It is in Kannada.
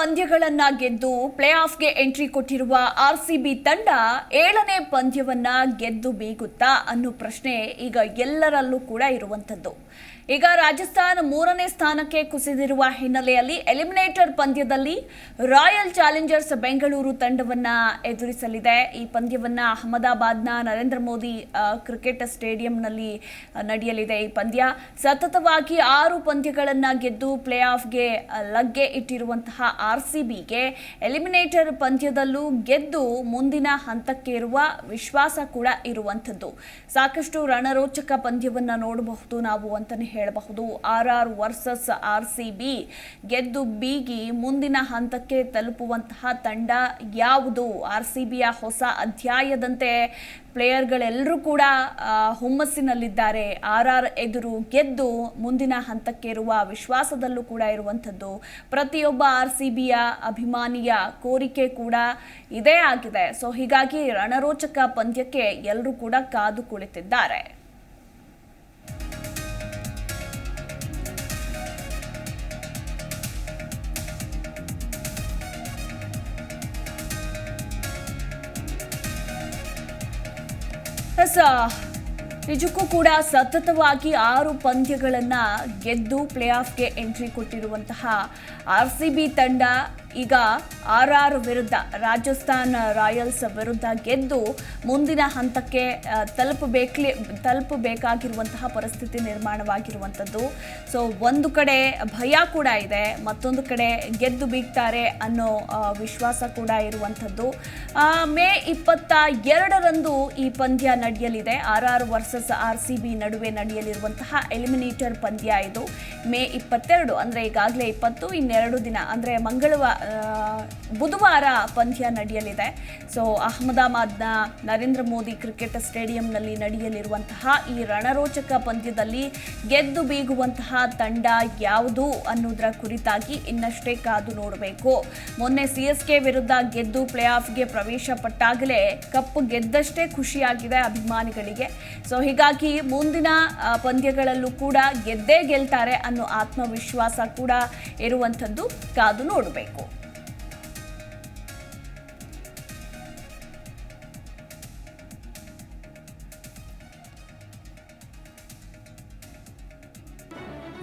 ಪಂದ್ಯಗಳನ್ನ ಗೆದ್ದು ಪ್ಲೇ ಆಫ್ಗೆ ಎಂಟ್ರಿ ಕೊಟ್ಟಿರುವ ಆರ್ ಸಿ ಬಿ ತಂಡ ಏಳನೇ ಪಂದ್ಯವನ್ನ ಗೆದ್ದು ಬೀಗುತ್ತಾ ಅನ್ನೋ ಪ್ರಶ್ನೆ ಈಗ ಎಲ್ಲರಲ್ಲೂ ಕೂಡ ಇರುವಂತದ್ದು ಈಗ ರಾಜಸ್ಥಾನ್ ಮೂರನೇ ಸ್ಥಾನಕ್ಕೆ ಕುಸಿದಿರುವ ಹಿನ್ನೆಲೆಯಲ್ಲಿ ಎಲಿಮಿನೇಟರ್ ಪಂದ್ಯದಲ್ಲಿ ರಾಯಲ್ ಚಾಲೆಂಜರ್ಸ್ ಬೆಂಗಳೂರು ತಂಡವನ್ನ ಎದುರಿಸಲಿದೆ. ಈ ಪಂದ್ಯವನ್ನ ಅಹಮದಾಬಾದ್ನ ನರೇಂದ್ರ ಮೋದಿ ಕ್ರಿಕೆಟ್ ಸ್ಟೇಡಿಯಂನಲ್ಲಿ ನಡೆಯಲಿದೆ ಈ ಪಂದ್ಯ. ಸತತವಾಗಿ ಆರು ಪಂದ್ಯಗಳನ್ನ ಗೆದ್ದು ಪ್ಲೇ ಆಫ್ಗೆ ಲಗ್ಗೆ ಇಟ್ಟಿರುವಂತಹ ಆರ್ ಸಿ ಬಿಗೆ ಎಲಿಮಿನೇಟರ್ ಪಂದ್ಯದಲ್ಲೂ ಗೆದ್ದು ಮುಂದಿನ ಹಂತಕ್ಕೆ ಇರುವ ವಿಶ್ವಾಸ ಕೂಡ ಇರುವಂಥದ್ದು. ಸಾಕಷ್ಟು ರಣರೋಚಕ ಪಂದ್ಯವನ್ನು ನೋಡಬಹುದು ನಾವು ಅಂತಾನೆ ಹೇಳಬಹುದು. R R versus R C B ಗೆದ್ದು ಬೀಗಿ ಮುಂದಿನ ಹಂತಕ್ಕೆ ತಲುಪುವಂತಹ ತಂಡ ಯಾವುದು? ಆರ್ ಸಿ ಬಿಯ ಹೊಸ ಅಧ್ಯಾಯದಂತೆ ಪ್ಲೇಯರ್ಗಳೆಲ್ಲರೂ ಕೂಡ ಹುಮ್ಮಸ್ಸಿನಲ್ಲಿದ್ದಾರೆ. ಆರ್ ಆರ್ ಎದುರು ಗೆದ್ದು ಮುಂದಿನ ಹಂತಕ್ಕೆ ಇರುವ ವಿಶ್ವಾಸದಲ್ಲೂ ಕೂಡ ಇರುವಂಥದ್ದು ಪ್ರತಿಯೊಬ್ಬ ಆರ್ ಸಿ ಬಿಯ ಅಭಿಮಾನಿಯ ಕೋರಿಕೆ ಕೂಡ ಇದೇ ಆಗಿದೆ. ಸೊ, ಹೀಗಾಗಿ ರಣರೋಚಕ ಪಂದ್ಯಕ್ಕೆ ಎಲ್ಲರೂ ಕೂಡ ಕಾದು ಕುಳಿತಿದ್ದಾರೆ. ನಿಜಕ್ಕೂ ಕೂಡ ಸತತವಾಗಿ ಆರು ಪಂದ್ಯಗಳನ್ನು ಗೆದ್ದು ಪ್ಲೇ ಆಫ್ಗೆ ಎಂಟ್ರಿ ಕೊಟ್ಟಿರುವಂತಹ ಆರ್ ಸಿ ಬಿ ತಂಡ ಈಗ ಆರ್ ಆರ್ ವಿರುದ್ಧ ರಾಜಸ್ಥಾನ್ ರಾಯಲ್ಸ್ ವಿರುದ್ಧ ಗೆದ್ದು ಮುಂದಿನ ಹಂತಕ್ಕೆ ತಲುಪಬೇಕಲಿ, ತಲುಪಬೇಕಾಗಿರುವಂತಹ ಪರಿಸ್ಥಿತಿ ನಿರ್ಮಾಣವಾಗಿರುವಂಥದ್ದು. ಸೊ ಒಂದು ಕಡೆ ಭಯ ಕೂಡ ಇದೆ, ಮತ್ತೊಂದು ಕಡೆ ಗೆದ್ದು ಬೀಗ್ತಾರೆ ಅನ್ನೋ ವಿಶ್ವಾಸ ಕೂಡ ಇರುವಂಥದ್ದು. ಮೇ ಇಪ್ಪತ್ತ ಎರಡರಂದು ಈ ಪಂದ್ಯ ನಡೆಯಲಿದೆ. R R versus R C B ನಡುವೆ ನಡೆಯಲಿರುವಂತಹ ಎಲಿಮಿನೇಟರ್ ಪಂದ್ಯ ಇದು. ಮೇ ಇಪ್ಪತ್ತೆರಡು, ಅಂದರೆ ಈಗಾಗಲೇ ಇಪ್ಪತ್ತು, ಇನ್ನೆರಡು ದಿನ, ಅಂದರೆ ಮಂಗಳವಾರ ಬುಧವಾರ ಪಂದ್ಯ ನಡೆಯಲಿದೆ. ಸೊ ಅಹಮದಾಬಾದ್ನ ನರೇಂದ್ರ ಮೋದಿ ಕ್ರಿಕೆಟ್ ಸ್ಟೇಡಿಯಂನಲ್ಲಿ ನಡೆಯಲಿರುವಂತಹ ಈ ರಣರೋಚಕ ಪಂದ್ಯದಲ್ಲಿ ಗೆದ್ದು ಬೀಗುವಂತಹ ತಂಡ ಯಾವುದು ಅನ್ನೋದರ ಕುರಿತಾಗಿ ಇನ್ನಷ್ಟೇ ಕಾದು ನೋಡಬೇಕು. ಮೊನ್ನೆ ಸಿ ಎಸ್ ಕೆ ವಿರುದ್ಧ ಗೆದ್ದು ಪ್ಲೇ ಆಫ್ಗೆ ಪ್ರವೇಶ ಪಟ್ಟಾಗಲೇ ಕಪ್ ಗೆದ್ದಷ್ಟೇ ಖುಷಿಯಾಗಿದೆ ಅಭಿಮಾನಿಗಳಿಗೆ. ಸೊ ಹೀಗಾಗಿ ಮುಂದಿನ ಪಂದ್ಯಗಳಲ್ಲೂ ಕೂಡ ಗೆದ್ದೇ ಗೆಲ್ತಾರೆ ಅನ್ನೋ ಆತ್ಮವಿಶ್ವಾಸ ಕೂಡ ಇರುವಂಥದ್ದು ಕಾದು ನೋಡಬೇಕು.